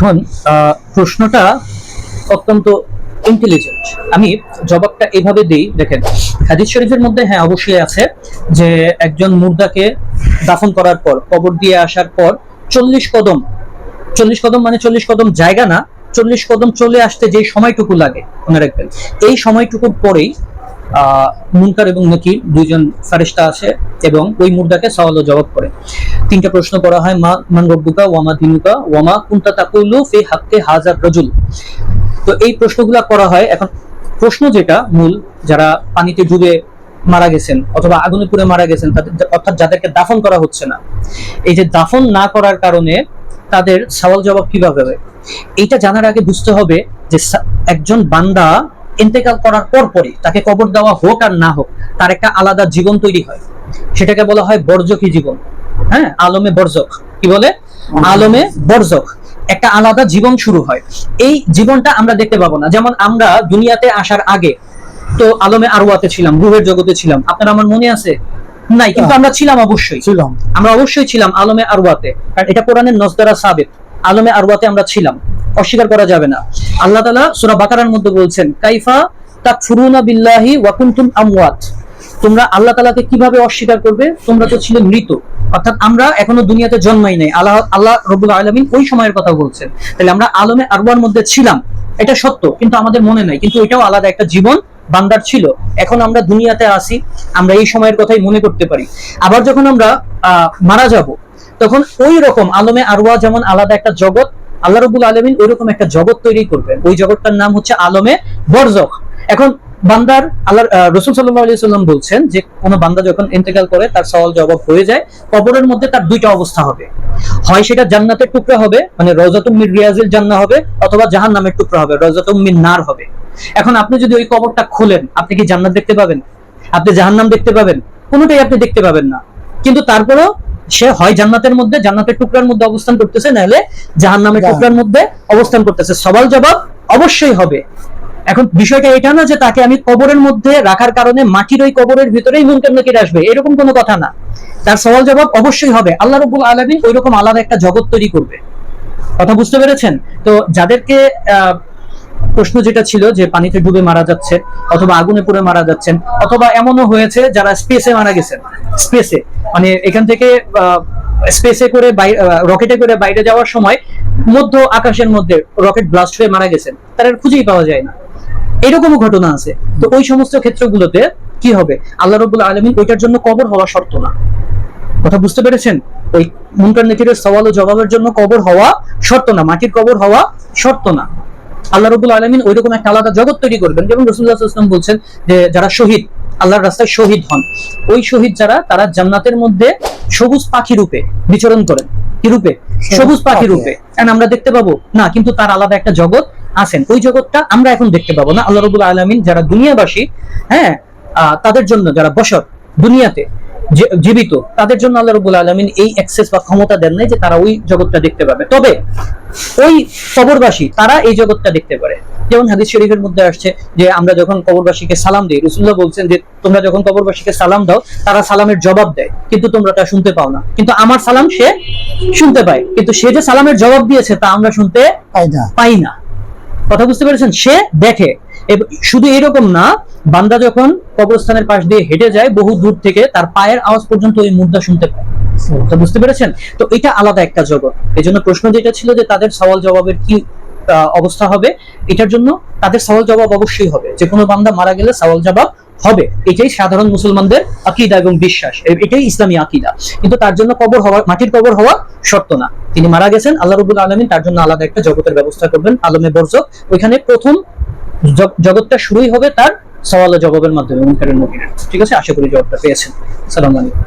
এখন প্রশ্নটা অত্যন্ত ইন্টেলিজেন্ট আমি জবাবটা এভাবে দিই, দেখেন, হাদিস শরীফের মধ্যে হ্যাঁ অবশ্যই আছে যে একজন মুর্দাকে দাফন করার পর, কবর দিয়ে আসার পর চল্লিশ কদম চল্লিশ কদম মানে চল্লিশ কদম জায়গা না, চল্লিশ কদম চলে আসতে যে সময়টুকু লাগে, মনে রাখবেন। এই সময়টুকুর পরেই মুনকার এবং নকির দুইজন এবং ওই সওয়াল জবাব করে। তিনটা প্রশ্ন করা হয়, মা মান রব্বুকা ওয়ামা দিনুকা, ওয়ামা তাকুলু ফি হাক্কে হাজার রজুল। তো এই প্রশ্নগুলা করা হয়, এখন প্রশ্ন যেটা মূল, যারা পানিতে ডুবে মারা গেছেন অথবা আগুনে পুড়ে মারা গেছেন, তাদের অর্থাৎ যাদেরকে দাফন করা হচ্ছে না, এই যে দাফন না করার কারণে তাদের সওয়াল জবাব কীভাবে হবে? এইটা জানার আগে বুঝতে হবে যে একজন বান্দা ইন্তেকাল করার পর পরই তাকে কবর দেওয়া হোক আর না হোক তার একটা আলাদা জীবন তৈরি হয়। সেটাকে বলা হয় বর্জকি জীবন। হ্যাঁ? আলমে বর্জক। কি বলে? আলমে বর্জক। একটা আলাদা জীবন শুরু হয়। এই জীবনটা আমরা দেখতে পাবো না। যেমন আমরা দুনিয়াতে আসার আগে তো আলমে আরওয়াতে ছিলাম রুহের জগতে ছিলাম। আপনার আমার মনে আছে? নাই কিন্তু আমরা ছিলাম অবশ্যই। ছিলাম। আমরা অবশ্যই ছিলাম আলমে আরওয়াতে। কারণ এটা কোরআনের নজদারা সাবেত আলমে আরওয়াতে আমরা ছিলাম। অস্বীকার করা যাবে না। আল্লাহ তালা সূরা বাকারার মধ্যে বলছেন, কাইফা তাকফুরুনা বিল্লাহি ওয়া কুনতুম আমওয়াত। তোমরা আল্লাহ তালাকে কীভাবে অস্বীকার করবে? তোমরা তো ছিলে মৃত। অর্থাৎ আমরা এখনও দুনিয়াতে জন্মাই নাই। আল্লাহ আল্লাহ রব্বুল আলামিন ওই সময়ের কথা বলছেন। তাহলে আমরা আলমে আরওয়ার মধ্যে ছিলাম। এটা সত্য, কিন্তু আমাদের মনে নাই। কিন্তু এটাও আলাদা একটা জীবন বান্দার ছিল। এখন আমরা দুনিয়াতে আসি আমরা এই সময়ের কথাই মনে করতে পারি। আবার যখন আমরা মারা যাব, তখন ওই রকম আলমে আরওয়া যেমন আলাদা একটা জগৎ আল্লাহ রবুল আলমিন ওই রকম একটা জগৎ তৈরি করবেন। ওই জগৎটার নাম হচ্ছে আলমে বরজক এখন বান্দার আল্লাহ রসুল সাল্লাহ সাল্লাম বলছেন যে, কোনো বান্দা যখন ইন্তেকাল করে, তার সওয়াল জবাব হয়ে যায়, কবরের মধ্যে তার দুইটা অবস্থা হবে। হয় সেটা জান্নাতের টুকরা হবে মানে রজাতুম মির রিয়াজিল জান্নাহ হবে, অথবা জাহান নামের টুকরা হবে রজাতুম মিন নার হবে। এখন আপনি যদি ওই কবরটা খোলেন, আপনি কি জান্নাত দেখতে পাবেন? আপনি জাহান্নাম দেখতে পাবেন? কোনোটাই আপনি দেখতে পাবেন না। কিন্তু তারপরেও সে হয় জান্নাতের মধ্যে জান্নাতের টুকরার মধ্যে অবস্থান করতেছে নাহলে জাহান্নামের জাহান্নাম। টুকরার মধ্যে অবস্থান করতেছে। সবাল জবাব অবশ্যই হবে। এখন বিষয়টা এটা না যে তাকে আমি কবরের মধ্যে রাখার কারণে মাটির ওই কবরের ভিতরেই মুনকার নাকির আসবে এরকম কোনো কথা না। তার সওয়াল জবাব অবশ্যই হবে। আল্লাহ রবুল আলমিন ওই রকম আলাদা একটা জগৎ তৈরি করবে। কথা বুঝতে পেরেছেন? তো যাদেরকে আহ, প্রশ্ন যেটা ছিল যে পানিতে ডুবে মারা যাচ্ছে অথবা আগুনে পুড়ে মারা যাচ্ছেন, অথবা এমনও হয়েছে যারা স্পেসে মারা গেছেন স্পেসে মানে এখান থেকে স্পেসে করে রকেটে করে বাইরে যাওয়ার সময় মধ্য আকাশের মধ্যে রকেট ব্লাস্ট হয়ে মারা গেছেন, তারা খুঁজেই পাওয়া যায় না। এরকমও ঘটনা আছে। তো ওই সমস্ত ক্ষেত্রগুলোতে কি হবে? আল্লাহ রবুল্লা আলমিন ওইটার জন্য কবর হওয়া শর্ত না। কথা বুঝতে পেরেছেন? ওই মুনকার নেকিরের সওয়াল ও জবাবের জন্য কবর হওয়া শর্ত না, মাটির কবর হওয়া শর্ত না। আল্লাহ রবুল আলমিন ওই রকম একটা আলাদা জগৎ তৈরি করবেন যেমন রসুল্লাহ ইসলাম বলছেন যে যারা শহীদ আল্লাহর রাস্তায় শহীদ হন ওই শহীদ যারা তারা জান্নাতের মধ্যে সবুজ পাখি রূপে বিচরণ করেন। কি রূপে? সবুজ পাখি রূপে। আমরা দেখতে পাবো না কিন্তু তার আলাদা একটা জগৎ আছেন। ওই জগৎটা আমরা এখন দেখতে পাবো না। আল্লাহ রবুল আলমিন যারা দুনিয়াবাসী হ্যাঁ আহ, তাদের জন্য যারা বসর দুনিয়াতে জীবিত তাদের জন্য আল্লাহ রবুল আলমিন এই অ্যাক্সেস বা ক্ষমতা দেন নাই যে তারা ওই জগৎটা দেখতে পাবে। তবে ওই কবরবাসী তারা এই জগৎটা দেখতে পারে। যেমন হাদিস শরীফের মধ্যে আসছে যে আমরা যখন কবরবাসীকে সালাম দিই রসুল্লাহ বলছেন যে তোমরা যখন কবরবাসীকে সালাম দাও তারা সালামের জবাব দেয়। কিন্তু তোমরা তা শুনতে পাও না। কিন্তু আমার সালাম সে শুনতে পায়। কিন্তু সে যে সালামের জবাব দিয়েছে তা আমরা শুনতে পাই না। কথা বুঝতে পেরেছেন? সে দেখে। শুধু এরকম না বান্দা যখন কবরস্থানের পাশ দিয়ে হেঁটে যায় বহু দূর থেকে তার পায়ের আওয়াজ পর্যন্ত ওই মুদ্রা শুনতে পায়। বুঝতে পেরেছেন? তো এটা আলাদা একটা জগৎ। এই জন্য প্রশ্ন যেটা ছিল যে তাদের সওয়াল জবাবের কি অবস্থা হবে, এটার জন্য তাদের সওয়াল জবাব অবশ্যই হবে। যে কোনো বান্দা মারা গেলে সওয়াল জবাব হবে। এটাই সাধারণ মুসলমানদের আকিদা এবং বিশ্বাস। এটাই ইসলামী আকিদা। কিন্তু তার জন্য কবর হওয়া, মাটির কবর হওয়া শর্ত না। তিনি মারা গেছেন, আল্লাহ রবুল আলমিন তার জন্য আলাদা একটা জগতের ব্যবস্থা করবেন, আলমে বর্জক ওইখানে প্রথম জগৎটা শুরুই হবে তার সওয়াল জবাবের মাধ্যমে মুনকারের ঠিক আছে? আশা করি জবাবটা পেয়েছেন। সালাম আলাইকুম।